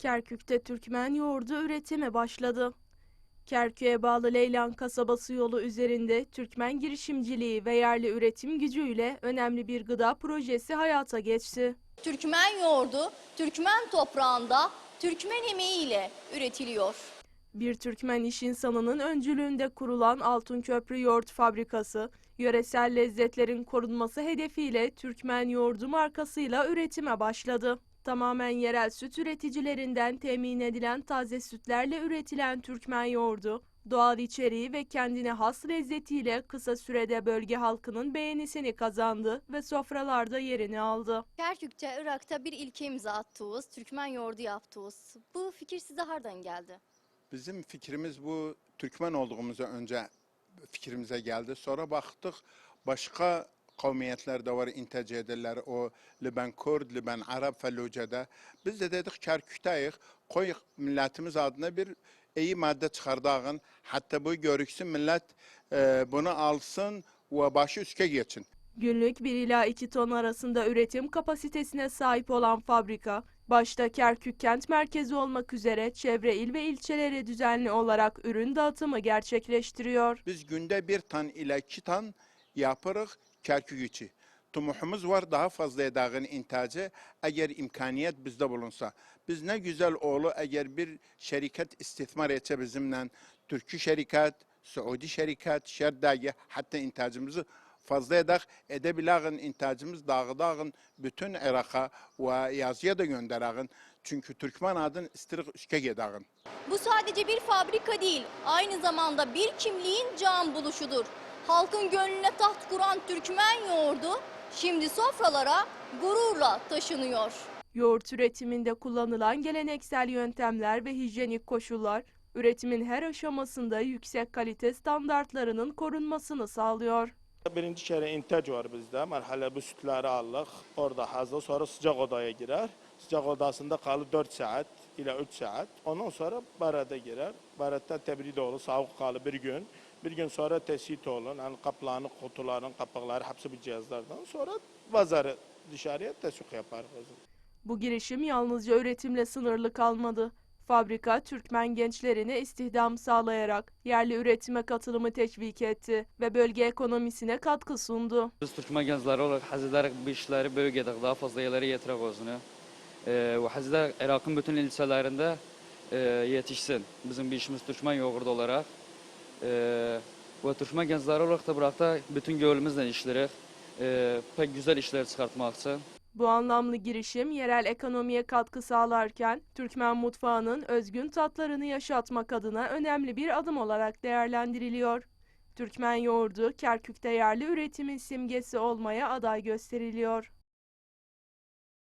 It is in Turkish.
Kerkük'te Türkmen yoğurdu üretimi başladı. Kerkük'e bağlı Leylan kasabası yolu üzerinde Türkmen girişimciliği ve yerli üretim gücüyle önemli bir gıda projesi hayata geçti. Türkmen yoğurdu Türkmen toprağında Türkmen emeğiyle üretiliyor. Bir Türkmen iş insanının öncülüğünde kurulan Altın Köprü Yoğurt Fabrikası, yöresel lezzetlerin korunması hedefiyle Türkmen yoğurdu markasıyla üretime başladı. Tamamen yerel süt üreticilerinden temin edilen taze sütlerle üretilen Türkmen yoğurdu, doğal içeriği ve kendine has lezzetiyle kısa sürede bölge halkının beğenisini kazandı ve sofralarda yerini aldı. Kerkük'te, Irak'ta bir ilke imza attığımız Türkmen yoğurdu yaptığımız. Bu fikir size hardan geldi? Bizim fikrimiz bu Türkmen olduğumuza önce fikrimize geldi. Sonra baktık başka kavmiyetler de var intihac ederler. O Liben Kurd, Liben Arap, Felluce'de. Biz de dedik Kerkük'teyiz. Koy milletimiz adına bir iyi madde çıkardağın. Hatta bu görüksün millet e, bunu alsın ve başı üstüne geçin. Günlük 1 ila 2 ton arasında üretim kapasitesine sahip olan fabrika, başta Kerkük kent merkezi olmak üzere çevre il ve ilçelere düzenli olarak ürün dağıtımı gerçekleştiriyor. Biz günde bir tan ile iki tan yaparız Kerkük içi. Tumuhumuz var daha fazla edağın intacı eğer imkaniyet bizde bulunsa. Biz ne güzel oğlu eğer bir şirket istismar etse bizimle Türkçü şirket, Suudi şirket, Şerdagi hatta intacımızı fazla edak edebilağın intacımız dağı dağın bütün Irak'a ve yazıya da gönderağın. Çünkü Türkmen adın istirik üske gedağın. Bu sadece bir fabrika değil, aynı zamanda bir kimliğin can buluşudur. Halkın gönlüne taht kuran Türkmen yoğurdu şimdi sofralara gururla taşınıyor. Yoğurt üretiminde kullanılan geleneksel yöntemler ve hijyenik koşullar, üretimin her aşamasında yüksek kalite standartlarının korunmasını sağlıyor. Birinci kere intac var bizde. Merhale bu sütleri aldık. Orada hazır. Sonra sıcak odaya girer. Sıcak odasında kalır 4 saat ile 3 saat. Ondan sonra barada girer. Baradda tebrid olur. Soğuk kalır bir gün. Bir gün sonra tesit olur. Yani kaplarını, kutuların kapakları hepsi bir cihazlardan. Sonra pazarı dışarıya tesuk yapar. Bu girişim yalnızca üretimle sınırlı kalmadı. Fabrika Türkmen gençlerine istihdam sağlayarak yerli üretime katılımı teşvik etti ve bölge ekonomisine katkı sundu. Biz Türkmen gençleri olarak haz ederek bu işleri bölgede daha fazla yerlere getirek olsun. Ee, ve haz ederek Irak'ın bütün ilçelerinde e, yetişsin. Bizim bir işimiz Türkmen yoğurdu olarak. Ee, ve Türkmen gençleri olarak da bırakta bütün gönlümüzle işlerik. Ee, pek güzel işler çıkartmak için. Bu anlamlı girişim yerel ekonomiye katkı sağlarken Türkmen mutfağının özgün tatlarını yaşatmak adına önemli bir adım olarak değerlendiriliyor. Türkmen yoğurdu Kerkük'te yerli üretimin simgesi olmaya aday gösteriliyor.